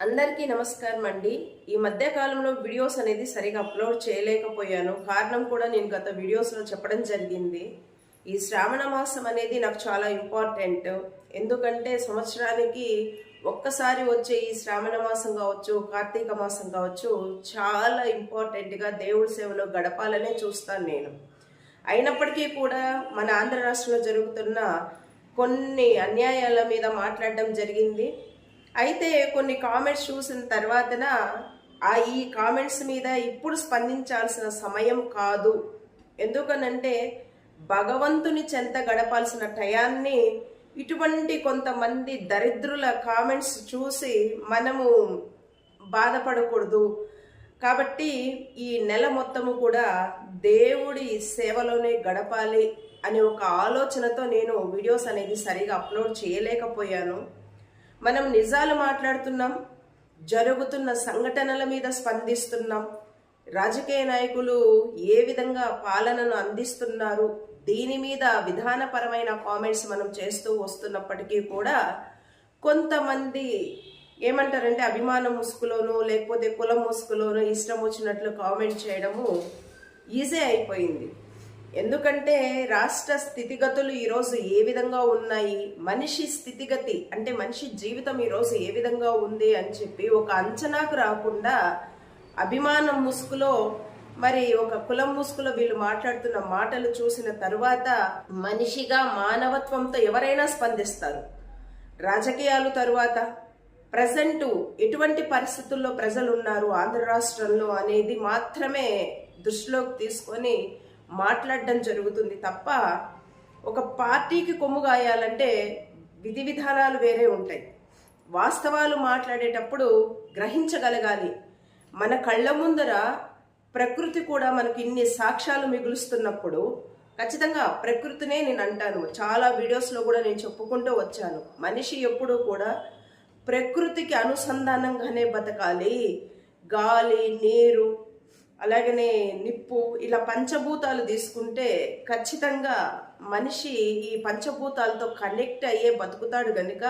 అందరికీ నమస్కారం అండి. ఈ మధ్య కాలంలో వీడియోస్ అనేది సరిగా అప్లోడ్ చేయలేకపోయాను. కారణం కూడా నేను గత వీడియోస్లో చెప్పడం జరిగింది. ఈ శ్రావణ మాసం అనేది నాకు చాలా ఇంపార్టెంట్. ఎందుకంటే సంవత్సరానికి ఒక్కసారి వచ్చే ఈ శ్రావణ మాసం కావచ్చు కార్తీక మాసం కావచ్చు చాలా ఇంపార్టెంట్గా దేవుడి సేవలో గడపాలనే చూస్తాను నేను. అయినప్పటికీ కూడా మన ఆంధ్ర రాష్ట్రంలో జరుగుతున్న కొన్ని అన్యాయాల మీద మాట్లాడడం జరిగింది. అయితే కొన్ని కామెంట్స్ చూసిన తర్వాతన ఆ ఈ కామెంట్స్ మీద ఇప్పుడు స్పందించాల్సిన సమయం కాదు. ఎందుకనంటే భగవంతుని చెంత గడపాల్సిన టయాన్ని ఇటువంటి కొంతమంది దరిద్రుల కామెంట్స్ చూసి మనము బాధపడకూడదు. కాబట్టి ఈ నెల మొత్తము కూడా దేవుడి సేవలోనే గడపాలి అనే ఒక ఆలోచనతో నేను వీడియోస్ అనేది సరిగా అప్లోడ్ చేయలేకపోయాను. మనం నిజాలు మాట్లాడుతున్నాం జరుగుతున్న సంఘటనల మీద స్పందిస్తున్నాం రాజకీయ నాయకులు ఏ విధంగా పాలనను అందిస్తున్నారు దీని మీద విధానపరమైన కామెంట్స్ మనం చేస్తూ వస్తున్నప్పటికీ కూడా కొంతమంది ఏమంటారంటే అభిమాన ముసుగులోను లేకపోతే కులం ముసుగులోను ఇష్టం వచ్చినట్లు కామెంట్ చేయడము ఈజీ అయిపోయింది. ఎందుకంటే రాష్ట్ర స్థితిగతులు ఈరోజు ఏ విధంగా ఉన్నాయి మనిషి స్థితిగతి అంటే మనిషి జీవితం ఈరోజు ఏ విధంగా ఉంది అని చెప్పి ఒక అంచనాకు రాకుండా అభిమానం ముసుగులో మరి ఒక కులం ముసుగులో వీళ్ళు మాట్లాడుతున్న మాటలు చూసిన తరువాత మనిషిగా మానవత్వంతో ఎవరైనా స్పందిస్తారు. రాజకీయాలు తరువాత ప్రజెంట్ ఎటువంటి పరిస్థితుల్లో ప్రజలు ఉన్నారు ఆంధ్ర రాష్ట్రంలో అనేది మాత్రమే దృష్టిలోకి తీసుకొని మాట్లాడడం జరుగుతుంది తప్ప ఒక పార్టీకి కొమ్ము గాయాలంటే విధి విధానాలు వేరే ఉంటాయి. వాస్తవాలు మాట్లాడేటప్పుడు గ్రహించగలగాలి. మన కళ్ళ ముందర ప్రకృతి కూడా మనకి ఇన్ని సాక్ష్యాలు మిగులుస్తున్నప్పుడు ఖచ్చితంగా ప్రకృతినే నేను అంటాను. చాలా వీడియోస్లో కూడా నేను చెప్పుకుంటూ వచ్చాను. మనిషి ఎప్పుడూ కూడా ప్రకృతికి అనుసంధానంగానే బతకాలి. గాలి నీరు అలాగనే నిప్పు ఇలా పంచభూతాలు తీసుకుంటే ఖచ్చితంగా మనిషి ఈ పంచభూతాలతో కనెక్ట్ అయ్యే బతుకుతాడు కనుక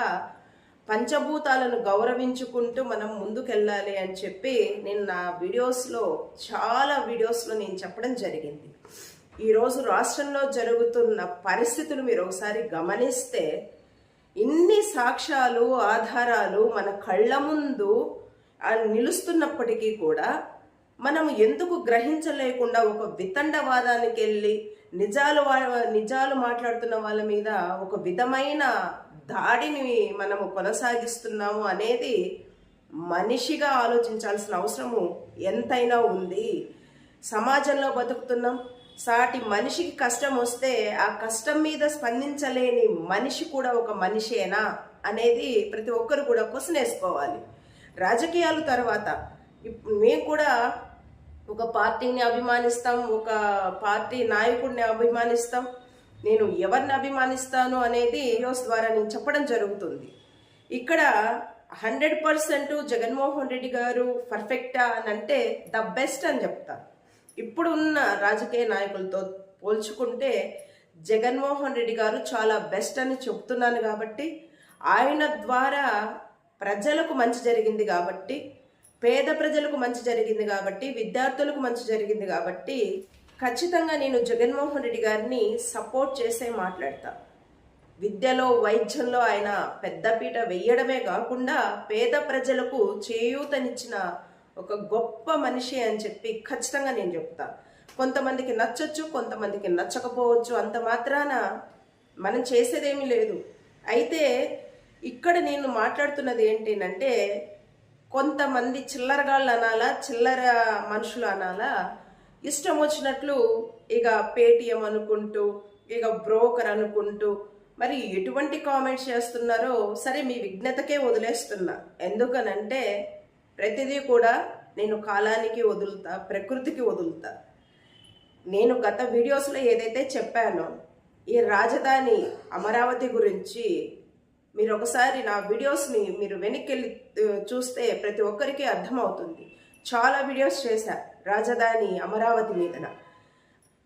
పంచభూతాలను గౌరవించుకుంటూ మనం ముందుకెళ్ళాలి అని చెప్పి నేను నా వీడియోస్లో చాలా వీడియోస్లో నేను చెప్పడం జరిగింది. ఈరోజు రాష్ట్రంలో జరుగుతున్న పరిస్థితులు మీరు ఒకసారి గమనిస్తే ఇన్ని సాక్ష్యాలు ఆధారాలు మన కళ్ళ ముందు నిలుస్తున్నప్పటికీ కూడా మనం ఎందుకు గ్రహించలేకుండా ఒక వితండవాదానికి వెళ్ళి నిజాలు వా- నిజాలు మాట్లాడుతున్న వాళ్ళ మీద ఒక విధమైన దాడిని మనము కొనసాగిస్తున్నాము అనేది మనిషిగా ఆలోచించాల్సిన అవసరము ఎంతైనా ఉంది. సమాజంలో బతుకుతున్నాం. సాటి మనిషికి కష్టం వస్తే ఆ కష్టం మీద స్పందించలేని మనిషి కూడా ఒక మనిషేనా అనేది ప్రతి ఒక్కరు కూడా క్వశ్చన్ వేసుకోవాలి. రాజకీయాలు తర్వాత. ఇప్- మేము కూడా ఒక పార్టీని అభిమానిస్తాం ఒక పార్టీ నాయకుడిని అభిమానిస్తాం. నేను ఎవరిని అభిమానిస్తాను అనేది వీడియోస్ ద్వారా నేను చెప్పడం జరుగుతుంది. ఇక్కడ హండ్రెడ్ పర్సెంట్ జగన్మోహన్ రెడ్డి గారు పర్ఫెక్టా అని అంటే ద బెస్ట్ అని చెప్తా. ఇప్పుడున్న రాజకీయ నాయకులతో పోల్చుకుంటే జగన్మోహన్ రెడ్డి గారు చాలా బెస్ట్ అని చెప్తున్నాను కాబట్టి ఆయన ద్వారా ప్రజలకు మంచి జరిగింది కాబట్టి పేద ప్రజలకు మంచి జరిగింది కాబట్టి విద్యార్థులకు మంచి జరిగింది కాబట్టి ఖచ్చితంగా నేను జగన్మోహన్ రెడ్డి గారిని సపోర్ట్ చేసే మాట్లాడతా. విద్యలో వైద్యంలో ఆయన పెద్దపీట వెయ్యడమే కాకుండా పేద ప్రజలకు చేయూతనిచ్చిన ఒక గొప్ప మనిషి అని చెప్పి ఖచ్చితంగా నేను చెప్తా. కొంతమందికి నచ్చొచ్చు కొంతమందికి నచ్చకపోవచ్చు అంత మాత్రాన మనం చేసేదేమీ లేదు. అయితే ఇక్కడ నేను మాట్లాడుతున్నది ఏంటంటే కొంతమంది చిల్లరగాళ్ళు అనాలా చిల్లర మనుషులు అనాలా ఇష్టం వచ్చినట్లు ఇక పేటిఎం అనుకుంటూ ఇక బ్రోకర్ అనుకుంటూ మరి ఎటువంటి కామెంట్స్ చేస్తున్నారో సరే మీ విఘ్నతకే వదిలేస్తున్నా. ఎందుకనంటే ప్రతిదీ కూడా నేను కాలానికి వదులుతా ప్రకృతికి వదులుతా. నేను గత వీడియోస్లో ఏదైతే చెప్పానో ఈ రాజధాని అమరావతి గురించి మీరు ఒకసారి నా వీడియోస్ని మీరు వెనక్కి వెళ్ళి చూస్తే ప్రతి ఒక్కరికి అర్థమవుతుంది. చాలా వీడియోస్ చేశా రాజధాని అమరావతి మీదన.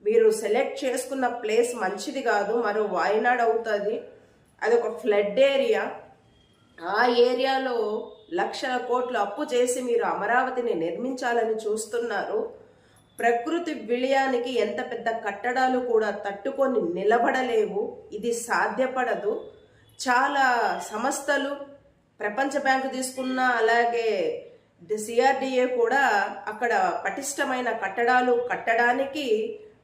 మీరు సెలెక్ట్ చేసుకున్న ప్లేస్ మంచిది కాదు మరో వాయనాడ్ అవుతుంది. అది ఒక ఫ్లడ్ ఏరియా. ఆ ఏరియాలో లక్షల కోట్లు అప్పు చేసి మీరు అమరావతిని నిర్మించాలని చూస్తున్నారు. ప్రకృతి విలయానికి ఎంత పెద్ద కట్టడాలు కూడా తట్టుకొని నిలబడలేవు. ఇది సాధ్యపడదు. చాలా సంస్థలు ప్రపంచ బ్యాంకు తీసుకున్న అలాగే సిఆర్డిఏ కూడా అక్కడ పటిష్టమైన కట్టడాలు కట్టడానికి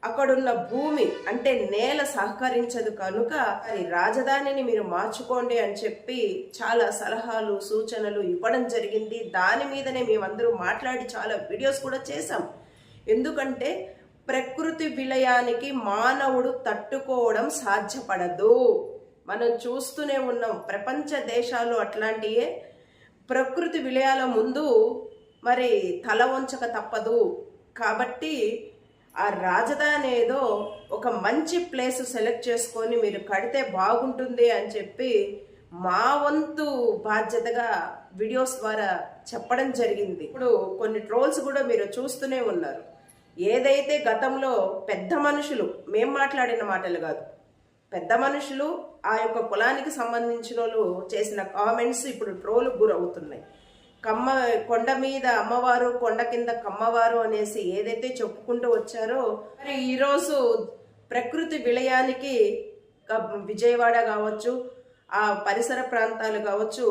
అక్కడున్న భూమి అంటే నేల సహకరించదు కనుక మరి రాజధానిని మీరు మార్చుకోండి అని చెప్పి చాలా సలహాలు సూచనలు ఇవ్వడం జరిగింది. దాని మీదనే మేమందరూ మాట్లాడి చాలా వీడియోస్ కూడా చేశాం. ఎందుకంటే ప్రకృతి విలయానికి మానవుడు తట్టుకోవడం సాధ్యపడదు. మనం చూస్తూనే ఉన్నాం ప్రపంచ దేశాలు అట్లాంటియే. ప్రకృతి విలయాల ముందు మరి తల వంచక తప్పదు. కాబట్టి ఆ రాజధాని ఏదో ఒక మంచి ప్లేస్ సెలెక్ట్ చేసుకొని మీరు కడితే బాగుంటుంది అని చెప్పి మా వంతు బాధ్యతగా వీడియోస్ ద్వారా చెప్పడం జరిగింది. ఇప్పుడు కొన్ని ట్రోల్స్ కూడా మీరు చూస్తూనే ఉన్నారు. ఏదైతే గతంలో పెద్ద మనుషులు మేం మాట్లాడిన మాటలు కాదు పెద్ద మనుషులు ఆ యొక్క కులానికి సంబంధించిన వాళ్ళు చేసిన కామెంట్స్ ఇప్పుడు ట్రోల్ గురవుతున్నాయి. కమ్మ కొండ మీద అమ్మవారు కొండ కింద కమ్మవారు అనేసి ఏదైతే చెప్పుకుంటూ వచ్చారో మరి ఈరోజు ప్రకృతి విలయానికి విజయవాడ కావచ్చు ఆ పరిసర ప్రాంతాలు కావచ్చు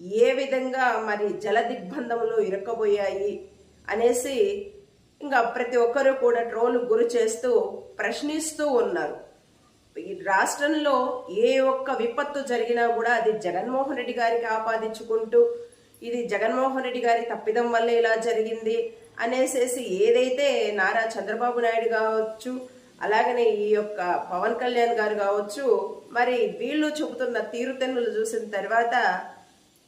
ఏ విధంగా మరి జల దిగ్బంధంలో ఇరక్కబోయాయి అనేసి ఇంకా ప్రతి ఒక్కరూ కూడా ట్రోల్ గురి చేస్తూ ప్రశ్నిస్తూ ఉన్నారు. ఈ రాష్ట్రంలో ఏ ఒక్క విపత్తు జరిగినా కూడా అది జగన్మోహన్ రెడ్డి గారికి ఆపాదించుకుంటూ ఇది జగన్మోహన్ రెడ్డి గారి తప్పిదం వల్ల ఇలా జరిగింది అనేసేసి ఏదైతే నారా చంద్రబాబు నాయుడు కావచ్చు అలాగనే ఈ యొక్క పవన్ కళ్యాణ్ గారు కావచ్చు మరి వీళ్ళు చెబుతున్న తీరుతెన్నులు చూసిన తర్వాత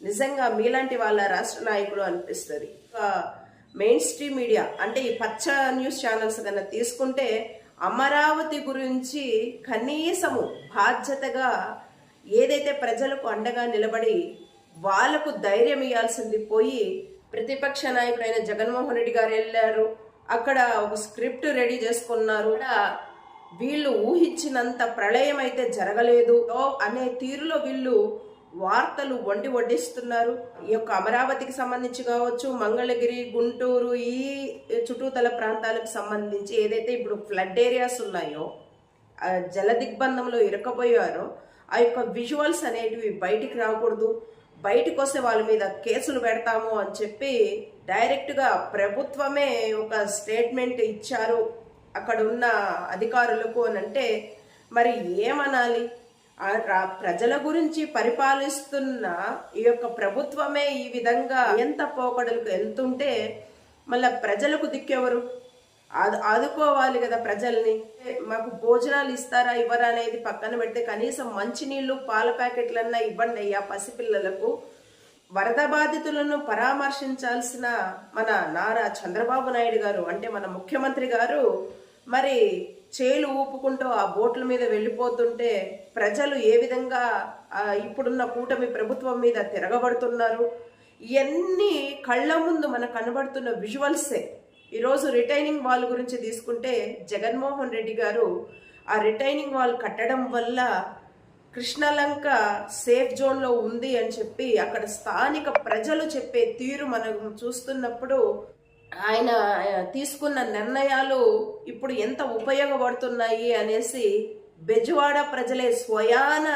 నిజంగా మీలాంటి వాళ్ళ రాష్ట్ర నాయకులు అనిపిస్తుంది. మెయిన్ స్ట్రీమ్ మీడియా అంటే ఈ పచ్చ న్యూస్ ఛానల్స్ కన్నా తీసుకుంటే అమరావతి గురించి కనీసము బాధ్యతగా ఏదైతే ప్రజలకు అండగా నిలబడి వాళ్ళకు ధైర్యం ఇవ్వాల్సింది పోయి ప్రతిపక్ష నాయకుడైన జగన్మోహన్ రెడ్డి గారు వెళ్ళారు. అక్కడ ఒక స్క్రిప్ట్ రెడీ చేసుకున్నారు. వీళ్ళు ఊహించినంత ప్రళయం అయితే జరగలేదు అనే తీరులో వీళ్ళు వార్తలు వండి వడ్డిస్తున్నారు. ఈ యొక్క అమరావతికి సంబంధించి కావచ్చు మంగళగిరి గుంటూరు ఈ చుట్టూతల ప్రాంతాలకు సంబంధించి ఏదైతే ఇప్పుడు ఫ్లడ్ ఏరియాస్ ఉన్నాయో జల దిగ్బంధంలో ఇరకపోయారో ఆ యొక్క విజువల్స్ అనేటివి బయటికి రాకూడదు. బయటకు వస్తే వాళ్ళ మీద కేసులు పెడతాము అని చెప్పి డైరెక్ట్గా ప్రభుత్వమే ఒక స్టేట్మెంట్ ఇచ్చారు. అక్కడ ఉన్న అధికారులకు అని అంటే మరి ఏమనాలి? ప్రజల గురించి పరిపాలిస్తున్న ఈ యొక్క ప్రభుత్వమే ఈ విధంగా ఎంత పోకడలకు వెళ్తుంటే మళ్ళా ప్రజలకు దిక్కెవరు? ఆదు ఆదుకోవాలి కదా ప్రజల్ని. మాకు భోజనాలు ఇస్తారా ఇవ్వరా అనేది పక్కన పెడితే కనీసం మంచినీళ్ళు పాల ప్యాకెట్లన్నా ఇవ్వండి అయ్యా పసిపిల్లలకు. వరద బాధితులను పరామర్శించాల్సిన మన నారా చంద్రబాబు నాయుడు గారు అంటే మన ముఖ్యమంత్రి గారు మరి చేలు ఊపుకుంటూ ఆ బోట్ల మీద వెళ్ళిపోతుంటే ప్రజలు ఏ విధంగా ఇప్పుడున్న కూటమి ప్రభుత్వం మీద తిరగబడుతున్నారు? ఇవన్నీ కళ్ళ ముందు మనకు కనబడుతున్న విజువల్సే ఈరోజు రిటైనింగ్ వాల్ గురించి తీసుకుంటే జగన్మోహన్ రెడ్డి గారు ఆ రిటైనింగ్ వాల్ కట్టడం వల్ల కృష్ణలంక సేఫ్ జోన్లో ఉంది అని చెప్పి అక్కడ స్థానిక ప్రజలు చెప్పే తీరు మనం చూస్తున్నప్పుడు ఆయన తీసుకున్న నిర్ణయాలు ఇప్పుడు ఎంత ఉపయోగపడుతున్నాయి అనేసి బెజవాడ ప్రజలే స్వయాన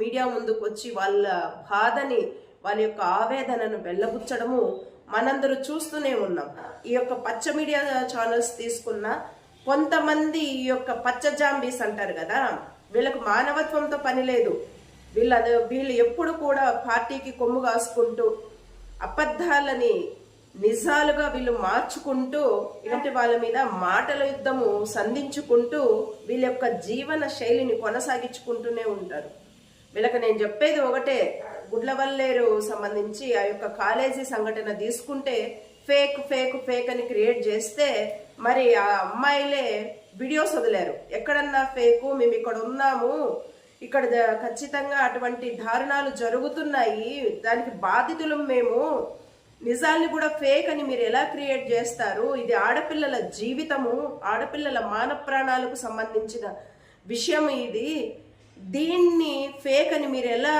మీడియా ముందుకు వచ్చి వాళ్ళ బాధని వాళ్ళ యొక్క ఆవేదనను వెళ్ళబుచ్చడము మనందరూ చూస్తూనే ఉన్నాం. ఈ యొక్క పచ్చ మీడియా ఛానల్స్ తీసుకున్న కొంతమంది ఈ యొక్క పచ్చ జాంబీస్ అంటారు కదా వీళ్ళకు మానవత్వంతో పని లేదు. వీళ్ళ వీళ్ళు ఎప్పుడు కూడా పార్టీకి కొమ్ము కాసుకుంటూ అబద్ధాలని నిజాలుగా వీళ్ళు మార్చుకుంటూ ఇలాంటి వాళ్ళ మీద మాటల యుద్ధము సంధించుకుంటూ వీళ్ళ యొక్క జీవన శైలిని కొనసాగించుకుంటూనే ఉంటారు. వీళ్ళకి నేను చెప్పేది ఒకటే గుడ్లవల్లేరు సంబంధించి ఆ యొక్క కాలేజీ సంఘటన తీసుకుంటే ఫేక్ ఫేక్ ఫేక్ అని క్రియేట్ చేస్తే మరి ఆ అమ్మాయిలే వీడియోస్ వదిలేరు. ఎక్కడన్నా ఫేకు మేము ఇక్కడ ఉన్నాము ఇక్కడ ఖచ్చితంగా అటువంటి దారుణాలు జరుగుతున్నాయి దానికి బాధితులు మేము నిజాన్ని కూడా ఫేక్ అని మీరు ఎలా క్రియేట్ చేస్తారు ఇది ఆడపిల్లల జీవితము ఆడపిల్లల మాన ప్రాణాలకు సంబంధించిన విషయం ఇది. దీన్ని ఫేక్ అని మీరు ఎలా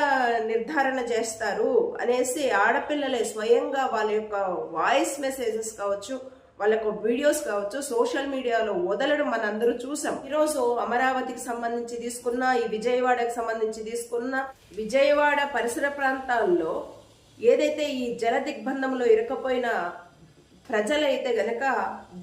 నిర్ధారణ చేస్తారు అనేసి ఆడపిల్లలే స్వయంగా వాళ్ళ యొక్క వాయిస్ మెసేజెస్ కావచ్చు వాళ్ళ యొక్క వీడియోస్ కావచ్చు సోషల్ మీడియాలో వదలడం మన అందరూ చూసాం. ఈరోజు అమరావతికి సంబంధించి తీసుకున్న ఈ విజయవాడకి సంబంధించి తీసుకున్న విజయవాడ పరిసర ప్రాంతాల్లో ఏదైతే ఈ జల దిగ్బంధంలో ఇరకపోయిన ప్రజలైతే గనక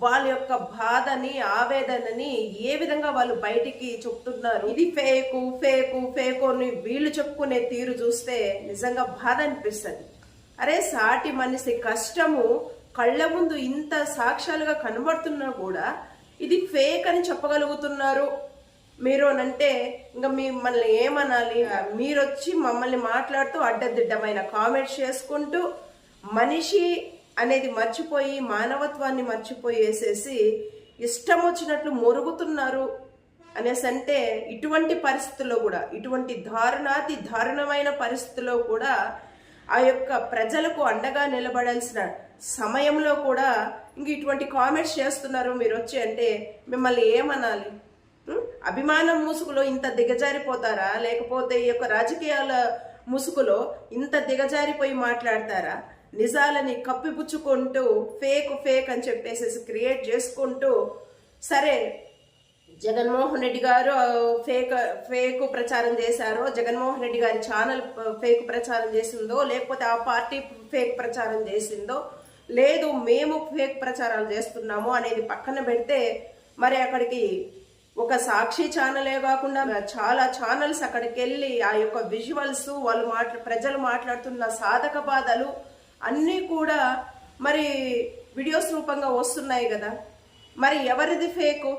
వాళ్ళ యొక్క బాధని ఆవేదనని ఏ విధంగా వాళ్ళు బయటికి చెప్తున్నారు? ఇది ఫేకు ఫేకు ఫేకు అని వీళ్ళు చెప్పుకునే తీరు చూస్తే నిజంగా బాధ అనిపిస్తుంది. అరే సాటి మనిషి కష్టము కళ్ళ ముందు ఇంత సాక్ష్యాలుగా కనబడుతున్నా కూడా ఇది ఫేక్ అని చెప్పగలుగుతున్నారు. మీరు అంటే ఇంకా మిమ్మల్ని ఏమనాలి? మీరు వచ్చి మమ్మల్ని మాట్లాడుతూ అడ్డదిడ్డమైన కామెంట్స్ చేసుకుంటూ మనిషి అనేది మర్చిపోయి మానవత్వాన్ని మర్చిపోయి వేసేసి ఇష్టం వచ్చినట్లు మొరుగుతున్నారు అనేసి అంటే ఇటువంటి పరిస్థితుల్లో కూడా ఇటువంటి దారుణాతి దారుణమైన పరిస్థితుల్లో కూడా ఆ యొక్క ప్రజలకు అండగా నిలబడాల్సిన సమయంలో కూడా ఇంక ఇటువంటి కామెంట్స్ చేస్తున్నారు మీరు వచ్చి అంటే మిమ్మల్ని ఏమనాలి? Hmm? అభిమానం ముసుగులో ఇంత దిగజారిపోతారా? లేకపోతే ఈ యొక్క రాజకీయాల ముసుగులో ఇంత దిగజారిపోయి మాట్లాడతారా? నిజాలని కప్పిపుచ్చుకుంటూ ఫేక్ ఫేక్ అని చెప్పేసి క్రియేట్ చేసుకుంటూ సరే జగన్మోహన్ రెడ్డి గారు ఫేక్ ఫేక్ ప్రచారం చేశారో జగన్మోహన్ రెడ్డి గారి ఛానల్ ఫేక్ ప్రచారం చేసిందో లేకపోతే ఆ పార్టీ ఫేక్ ప్రచారం చేసిందో లేదు మేము ఫేక్ ప్రచారాలు చేస్తున్నాము అనేది పక్కన పెడితే మరి అక్కడికి ఒక సాక్షి ఛానలే కాకుండా చాలా ఛానల్స్ అక్కడికి వెళ్ళి ఆ యొక్క విజువల్స్ వాళ్ళు మాట్లా ప్రజలు మాట్లాడుతున్న సాధక బాధలు అన్నీ కూడా మరి వీడియోస్ రూపంగా వస్తున్నాయి కదా. మరి ఎవరిది ఫేకు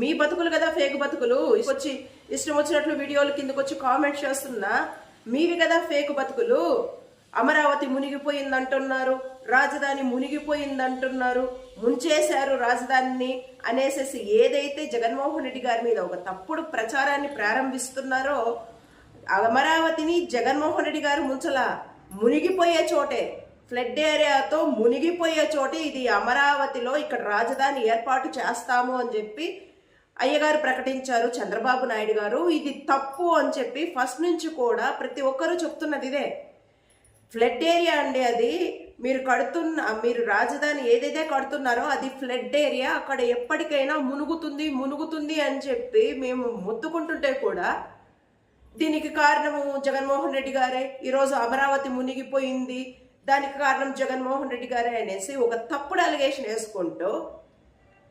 మీ బతుకులు కదా ఫేక్ బతుకులు. వచ్చి ఇష్టం వచ్చినట్లు వీడియోలు కిందకు వచ్చి కామెంట్ చేస్తున్నా మీవి కదా ఫేక్ బతుకులు. అమరావతి మునిగిపోయిందంటున్నారు రాజధాని మునిగిపోయిందంటున్నారు ముంచేశారు రాజధానిని అనేసేసి ఏదైతే జగన్మోహన్ రెడ్డి గారి మీద ఒక తప్పుడు ప్రచారాన్ని ప్రారంభిస్తున్నారో అమరావతిని జగన్మోహన్ రెడ్డి గారు ముంచలా మునిగిపోయే చోటే ఫ్లడ్ ఏరియాతో మునిగిపోయే చోటే ఇది అమరావతిలో ఇక్కడ రాజధాని ఏర్పాటు చేస్తాము అని చెప్పి అయ్యగారు ప్రకటించారు చంద్రబాబు నాయుడు గారు. ఇది తప్పు అని చెప్పి ఫస్ట్ నుంచి కూడా ప్రతి ఒక్కరూ చెప్తున్నది ఇదే. ఫ్లడ్ ఏరియా అండి అది. మీరు కడుతున్న మీరు రాజధాని ఏదైతే కడుతున్నారో అది ఫ్లడ్ ఏరియా. అక్కడ ఎప్పటికైనా మునుగుతుంది మునుగుతుంది అని చెప్పి మేము మొత్తుకుంటుంటే కూడా దీనికి కారణము జగన్మోహన్ రెడ్డి గారే. ఈరోజు అమరావతి మునిగిపోయింది. దానికి కారణం జగన్మోహన్ రెడ్డి గారే అనేసి ఒక తప్పుడు అలిగేషన్ వేసుకుంటూ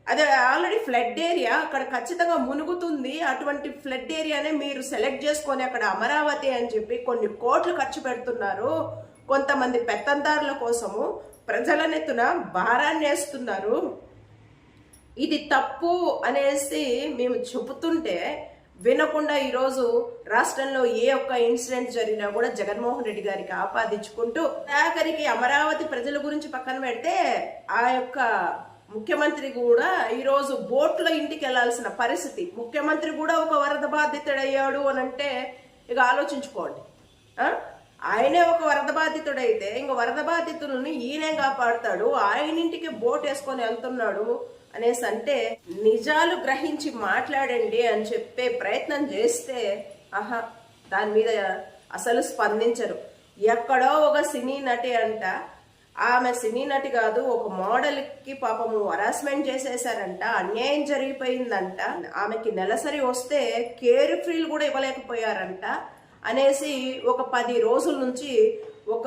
అదే ఆల్రెడీ ఫ్లడ్ ఏరియా అక్కడ ఖచ్చితంగా మునుగుతుంది. అటువంటి ఫ్లడ్ ఏరియానే మీరు సెలెక్ట్ చేసుకొని అక్కడ అమరావతి అని చెప్పి కొన్ని కోట్లు ఖర్చు పెడుతున్నారు. కొంతమంది పెత్తందారుల కోసము ప్రజల నెత్తున భారాన్ని వేస్తున్నారు. ఇది తప్పు అనేసి మేము చెబుతుంటే వినకుండా ఈరోజు రాష్ట్రంలో ఏ ఒక్క ఇన్సిడెంట్ జరిగినా కూడా జగన్మోహన్ రెడ్డి గారికి ఆపాదించుకుంటూ ఆఖరికి అమరావతి ప్రజల గురించి పక్కన పెడితే ఆ యొక్క ముఖ్యమంత్రి కూడా ఈరోజు బోట్లో ఇంటికి వెళ్ళాల్సిన పరిస్థితి. ముఖ్యమంత్రి కూడా ఒక వరద బాధితుడయ్యాడు అని అంటే ఇక ఆలోచించుకోండి. ఆయనే ఒక వరద బాధితుడైతే ఇంక వరద బాధితులని ఈయనే కాపాడుతాడు ఆయన ఇంటికి బోట్ వేసుకొని వెళ్తున్నాడు అనేసి అంటే నిజాలు గ్రహించి మాట్లాడండి అని చెప్పే ప్రయత్నం చేస్తే ఆహా దాని మీద అసలు స్పందించరు. ఎక్కడో ఒక సినీ నటి అంట ఆమె సినీ నటి కాదు ఒక మోడల్కి పాపము హరాస్మెంట్ చేసేసారంట అన్యాయం జరిగిపోయిందంట. ఆమెకి నెలసరి వస్తే కేర్ ఫ్రీలు కూడా ఇవ్వలేకపోయారంట అనేసి ఒక పది రోజుల నుంచి ఒక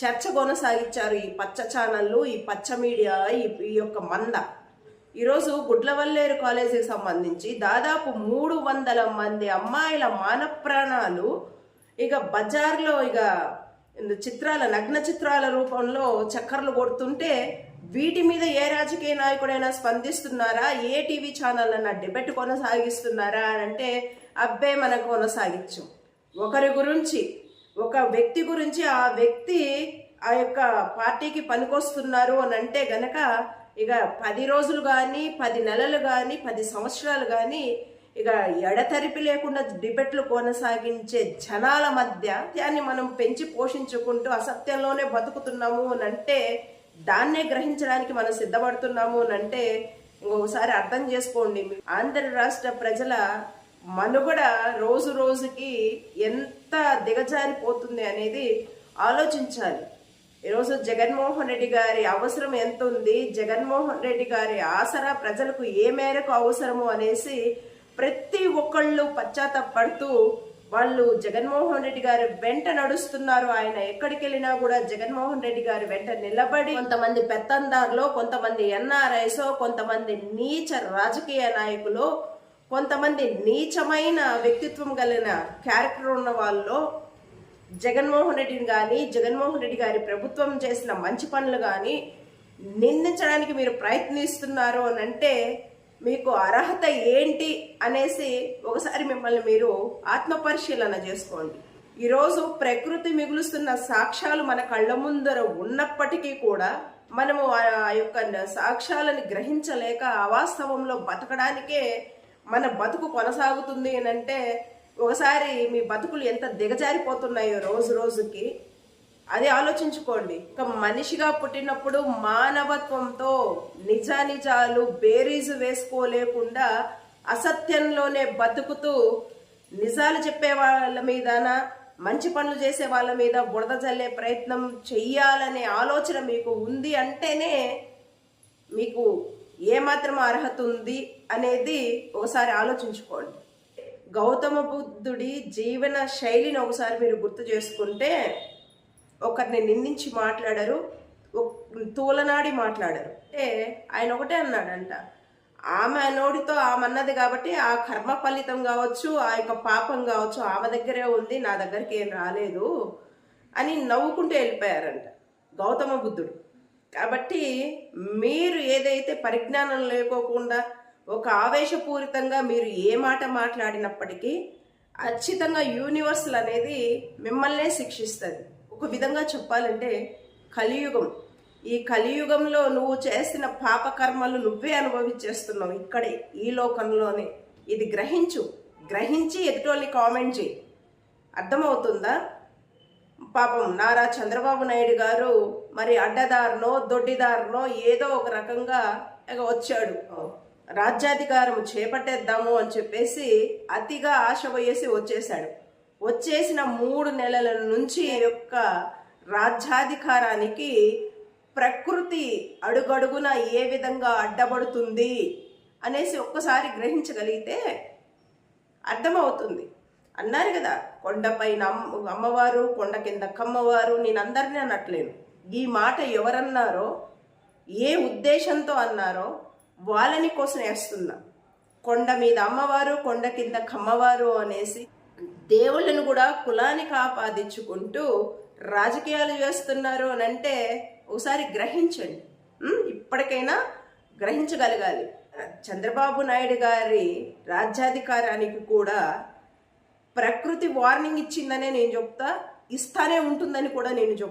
చర్చ కొనసాగించారు ఈ పచ్చ ఛానళ్ళు ఈ పచ్చ మీడియా ఈ ఈ యొక్క మంద. ఈరోజు గుడ్లవల్లేరు కాలేజీకి సంబంధించి దాదాపు మూడు వందల మంది అమ్మాయిల మాన ప్రాణాలు ఇక బజార్లో ఇక చిత్రాల నగ్న చిత్రాల రూపంలో చక్కర్లు కొడుతుంటే వీటి మీద ఏ రాజకీయ నాయకుడైనా స్పందిస్తున్నారా? ఏ టీవీ ఛానల్ అన్న డిబెట్ కొనసాగిస్తున్నారా అని అంటే అబ్బే మనకు కొనసాగించు. ఒకరి గురించి ఒక వ్యక్తి గురించి ఆ వ్యక్తి ఆ యొక్క పార్టీకి పనికొస్తున్నారు అని అంటే గనక ఇక పది రోజులు కానీ పది నెలలు కానీ పది సంవత్సరాలు కానీ ఇక ఎడతెరిపి లేకుండా డిబెట్లు కొనసాగించే జనాల మధ్య దాన్ని మనం పెంచి పోషించుకుంటూ అసత్యంలోనే బతుకుతున్నాము అని అంటే దాన్నే గ్రహించడానికి మనం సిద్ధపడుతున్నాము అని అంటే ఇంకొకసారి అర్థం చేసుకోండి. ఆంధ్ర రాష్ట్ర ప్రజల మనుగడ రోజు రోజుకి ఎంత దిగజారిపోతుంది అనేది ఆలోచించాలి. ఈరోజు జగన్మోహన్ రెడ్డి గారి అవసరం ఎంత ఉంది? జగన్మోహన్ రెడ్డి గారి ఆసరా ప్రజలకు ఏ మేరకు అవసరము అనేసి ప్రతి ఒక్కళ్ళు పశ్చాత్తపడుతూ వాళ్ళు జగన్మోహన్ రెడ్డి గారి వెంట నడుస్తున్నారు. ఆయన ఎక్కడికి వెళ్ళినా కూడా జగన్మోహన్ రెడ్డి గారి వెంట నిలబడి కొంతమంది పెత్తందారులో కొంతమంది ఎన్ఆర్ఐసో కొంతమంది నీచ రాజకీయ నాయకులు కొంతమంది నీచమైన వ్యక్తిత్వం కలిగిన క్యారెక్టర్ ఉన్న వాళ్ళలో జగన్మోహన్ రెడ్డిని కానీ జగన్మోహన్ రెడ్డి గారి ప్రభుత్వం చేసిన మంచి పనులు కానీ నిందించడానికి మీరు ప్రయత్నిస్తున్నారు అని అంటే మీకు అర్హత ఏంటి అనేసి ఒకసారి మిమ్మల్ని మీరు ఆత్మపరిశీలన చేసుకోండి. ఈరోజు ప్రకృతి మిగులుస్తున్న సాక్ష్యాలు మన కళ్ళ ముందర ఉన్నప్పటికీ కూడా మనము ఆ యొక్క సాక్ష్యాలను గ్రహించలేక అవాస్తవంలో బతకడానికే మన బతుకు కొనసాగుతుంది అని అంటే ఒకసారి మీ బతుకులు ఎంత దిగజారిపోతున్నాయో రోజు రోజుకి అది ఆలోచించుకోండి. ఒక మనిషిగా పుట్టినప్పుడు మానవత్వంతో నిజానిజాలు బేరీజు వేసుకోలేకుండా అసత్యంలోనే బతుకుతూ నిజాలు చెప్పే వాళ్ళ మీదన మంచి పనులు చేసే వాళ్ళ మీద బురద చల్లే ప్రయత్నం చెయ్యాలనే ఆలోచన మీకు ఉంది అంటేనే మీకు ఏమాత్రం అర్హత ఉంది అనేది ఒకసారి ఆలోచించుకోండి. గౌతమ బుద్ధుడి జీవన శైలిని ఒకసారి మీరు గుర్తు చేసుకుంటే ఒకరిని నిందించి మాట్లాడరు తోలనాడి తూలనాడి మాట్లాడరు. అంటే ఆయన ఒకటే అన్నాడంట. ఆమె నోడితో ఆమె అన్నది కాబట్టి ఆ కర్మ ఫలితం కావచ్చు ఆ యొక్క పాపం కావచ్చు ఆమె దగ్గరే ఉంది నా దగ్గరికి ఏం రాలేదు అని నవ్వుకుంటూ వెళ్ళిపోయారంట గౌతమ బుద్ధుడు. కాబట్టి మీరు ఏదైతే పరిజ్ఞానం లేకోకుండా ఒక ఆవేశపూరితంగా మీరు ఏ మాట మాట్లాడినప్పటికీ ఖచ్చితంగా యూనివర్సల్ అనేది మిమ్మల్నే శిక్షిస్తుంది. ఒక విధంగా చెప్పాలంటే కలియుగం. ఈ కలియుగంలో నువ్వు చేసిన పాపకర్మలు నువ్వే అనుభవించేస్తున్నావు ఇక్కడే ఈ లోకంలోనే. ఇది గ్రహించు. గ్రహించి ఎదుటోళ్ళని కామెంట్ చేయి. అర్థమవుతుందా? పాపం నారా చంద్రబాబు నాయుడు గారు మరి అడ్డదారినో దొడ్డిదారినో ఏదో ఒక రకంగా ఇక వచ్చాడు. రాజ్యాధికారం చేపట్టేద్దాము అని చెప్పేసి అతిగా ఆశ పోయేసి వచ్చేసాడు వచ్చేసిన మూడు నెలల నుంచి యొక్క రాజ్యాధికారానికి ప్రకృతి అడుగడుగున ఏ విధంగా అడ్డబడుతుంది అనేసి ఒక్కసారి గ్రహించగలిగితే అర్థమవుతుంది. అన్నారు కదా కొండపైన అమ్మవారు కొండ కింద కమ్మవారు నేను అందరినీ అనట్లేను. ఈ మాట ఎవరన్నారో ఏ ఉద్దేశంతో అన్నారో వాళ్ళని కోసం వేస్తున్నా. కొండ మీద అమ్మవారు కొండ కింద కమ్మవారు అనేసి దేవుళ్ళను కూడా కులానికి ఆపాదించుకుంటూ రాజకీయాలు చేస్తున్నారు అని అంటే ఒకసారి గ్రహించండి. ఇప్పటికైనా గ్రహించగలగాలి. చంద్రబాబు నాయుడు గారి రాజ్యాధికారానికి కూడా ప్రకృతి వార్నింగ్ ఇచ్చిందనే నేను చెప్తా ఇస్తానే ఉంటుందని కూడా నేను చెప్తా.